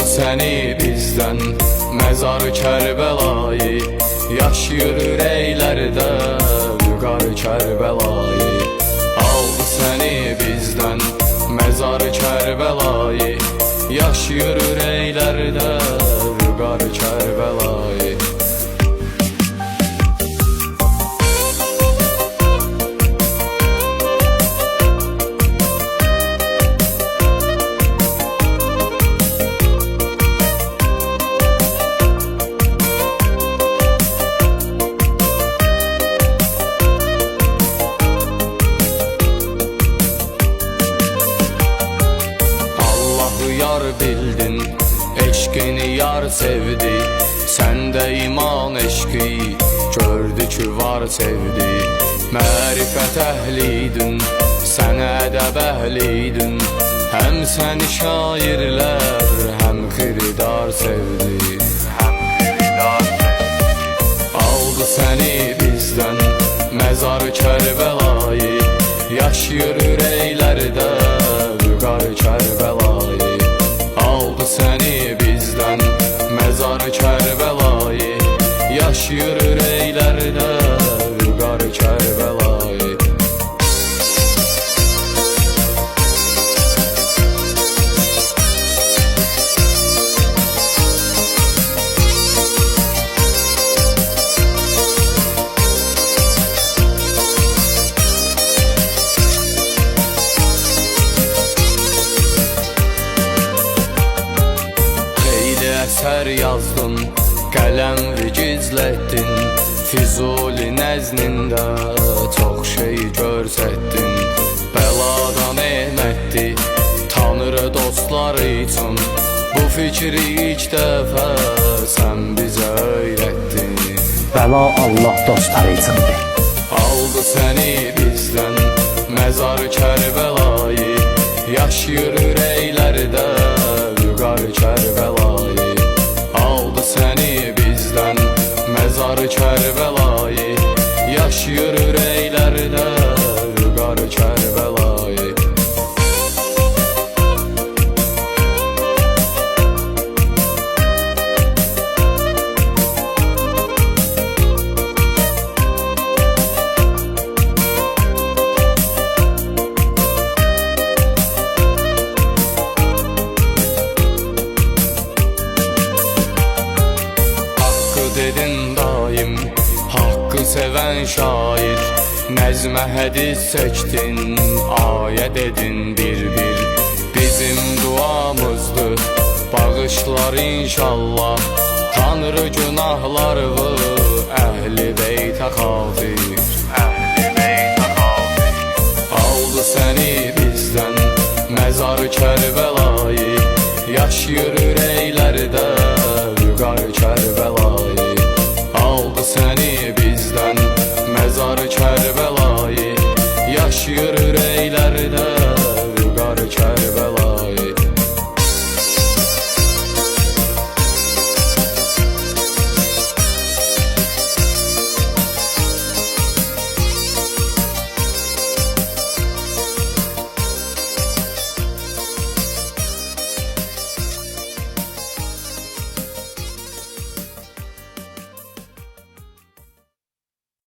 seni bizden. Mezar Kərbəlayı Yaşayır ürəklərdə Vüqar Kərbəlayı Aldı səni bizdən Mezar Kərbəlayı Yaşayır ürəklərdə Vüqar yar bildin Eşkini yar sevdi. Sen de iman eşki Gördü ki var sevdi. Mərifət əhliydin Sən ədəb əhliydin Həm səni şairlər Həm xiridar sevdi. Həm xiridar Aldı səni bizdən Məzar Kərbəlayı Yaşayır ürəklərdə Vüqar Kərbəlayı ürəklərdə Vüqar Kərbəlayı Xeyli əsər yazdın, qələm gizlətdin Füzuli nəznində çox şey görsətdin Bəladan ehnətdi, tanrı dostlar üçün Bu fikri ilk dəfə sən bizə öyrətdin Bəla Allah dostları üçündür. Aldı səni bizdən Məzar Kərbəlayı ürəklərdə Vüqar seven şair Nezme hadis seçtin Ayet edin bir bir Bizim duamızdı Bağışlar inşallah. Tanrı günahlarını Ehli beyte xafir Ehli beyte xafir Aldı səni bizdən Məzar Kərbəlayı